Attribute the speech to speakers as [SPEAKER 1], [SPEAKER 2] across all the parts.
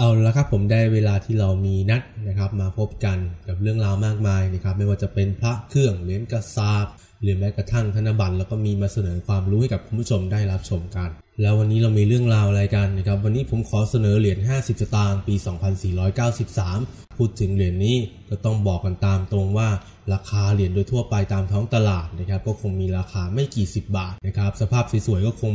[SPEAKER 1] เอาละครับผมได้เวลาที่เรามีนัดนะครับมาพบกันกับเรื่องราวมากมายนะครับไม่ว่าจะเป็นพระเครื่องเหรียญกระสาบหรือแม้กระทั่งธนบัตรแล้วก็มีมาเสนอความรู้ให้กับคุณผู้ชมได้รับชมกัน แล้ววันนี้เรามีเรื่องราวอะไรกันนะครับวันนี้ผมขอเสนอเหรียญ 50 สตางค์ปี 2493 พูดถึงเหรียญนี้ก็ต้องบอกกันตามตรงว่าราคาเหรียญโดยทั่วไปตามท้องตลาดนะครับก็คงมีราคาไม่กี่สิบบาทนะครับสภาพสวยๆก็คง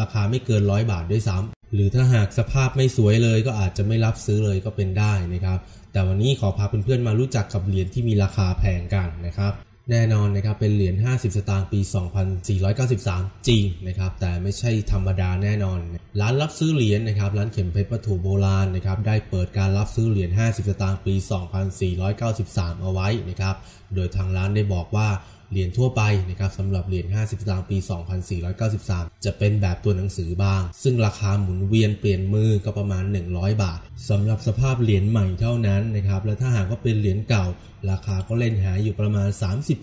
[SPEAKER 1] ราคาไม่เกินร้อยบาทด้วยซ้ำ หรือถ้าหากสภาพไม่สวยเลยก็อาจจะไม่รับซื้อเลยก็เป็นได้นะครับ แต่วันนี้ขอพาเพื่อนๆมารู้จักกับเหรียญที่มีราคาแพงกันนะครับ แน่นอนนะครับเป็นเหรียญ 50 สตางค์ปี 2493 จริงนะครับ แต่ไม่ใช่ธรรมดาแน่นอน ร้านรับซื้อเหรียญนะครับ ร้านเข็มเพชรวัตถุโบราณนะครับ ได้เปิดการรับซื้อเหรียญ 50 สตางค์ปี 2493 เอาไว้นะครับ โดยทางร้านได้บอกว่าเหรียญทั่วไปนะครับสำหรับเหรียญ 50 สตางค์ปี 2493 จะเป็นแบบตัวหนังสือบ้าง ซึ่งราคาหมุนเวียนเปลี่ยนมือก็ประมาณ 100 บาทสำหรับสภาพเหรียญใหม่เท่านั้นนะครับ และถ้าหากว่าเป็นเหรียญเก่า ราคาก็เล่นหาอยู่ประมาณ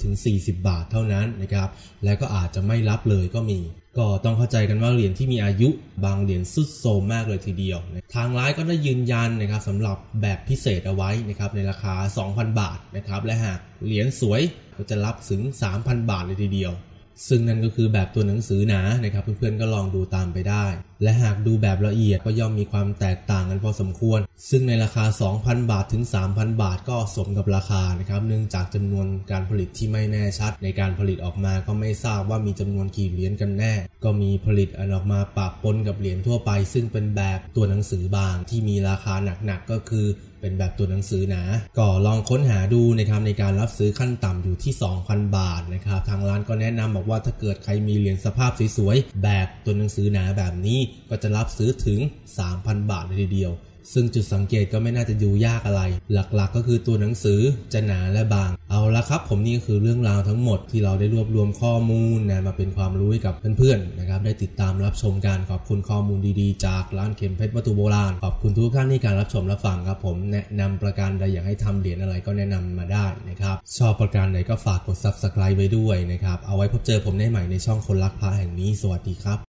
[SPEAKER 1] 30-40 บาทเท่านั้นนะครับ และก็อาจจะไม่รับเลยก็มีก็ต้องเข้าใจกันว่าเหรียญที่มีอายุบางเหรียญสุดโซมมากเลยทีเดียว ทางร้านก็ได้ยืนยันนะครับสำหรับแบบพิเศษเอาไว้นะครับในราคา 2,000 บาทนะครับและหากเหรียญสวย ก็จะรับถึง 3,000 บาทเลยทีเดียว ซึ่งนั่นก็คือแบบตัวหนังสือหนานะครับเพื่อนๆก็ลองดูตามไปได้ และหากดูแบบละเอียดก็ย่อมมีความแตกต่างกันพอสมควร ซึ่งในราคา 2,000 บาทถึง 3,000 บาทก็สมกับราคานะครับเนื่องจากจำนวนการผลิตที่ไม่แน่ชัด ในการผลิตออกมาก็ไม่ทราบว่ามีจำนวนกี่เหรียญกันแน่ ก็มีผลิตอันออกมาปะปนกับเหรียญทั่วไป ซึ่งเป็นแบบตัวหนังสือบางที่มีราคาหนักๆก็คือ เป็นแบบตัวหนังสือหนาก็ลองค้นหาดูนะครับในการรับซื้อขั้นต่ำอยู่ที่ 2,000 บาทนะครับทางร้านก็แนะนำบอกว่าถ้าเกิดใครมีเหรียญสภาพสวยๆแบบตัวหนังสือหนาแบบนี้ก็จะรับซื้อถึง 3,000 บาทเลยทีเดียว ซึ่งจุดสังเกตก็ไม่น่าจะดูยากอะไร หลักๆกก็คือตัวหนังสือจะหนาและบาง เอาละครับ ผมนี่ก็คือเรื่องราวทั้งหมดที่เราได้รวบรวมข้อมูลนะมาเป็นความรู้ให้กับเพื่อนๆนะครับได้ติดตามรับชมกันขอบคุณข้อมูลดีๆ จากร้านเข็มเพชรวัตถุโบราณขอบคุณทุกท่านที่การรับชมรับฟังครับผมแนะนำประการใดอยากให้ทำเหรียญอะไรก็แนะนำมาได้นะครับชอบประการใดก็ฝากกด subscribe ไว้ด้วยนะครับเอาไว้พบเจอผมได้ใหม่ในช่องคนรักพระแห่งนี้สวัสดีครับ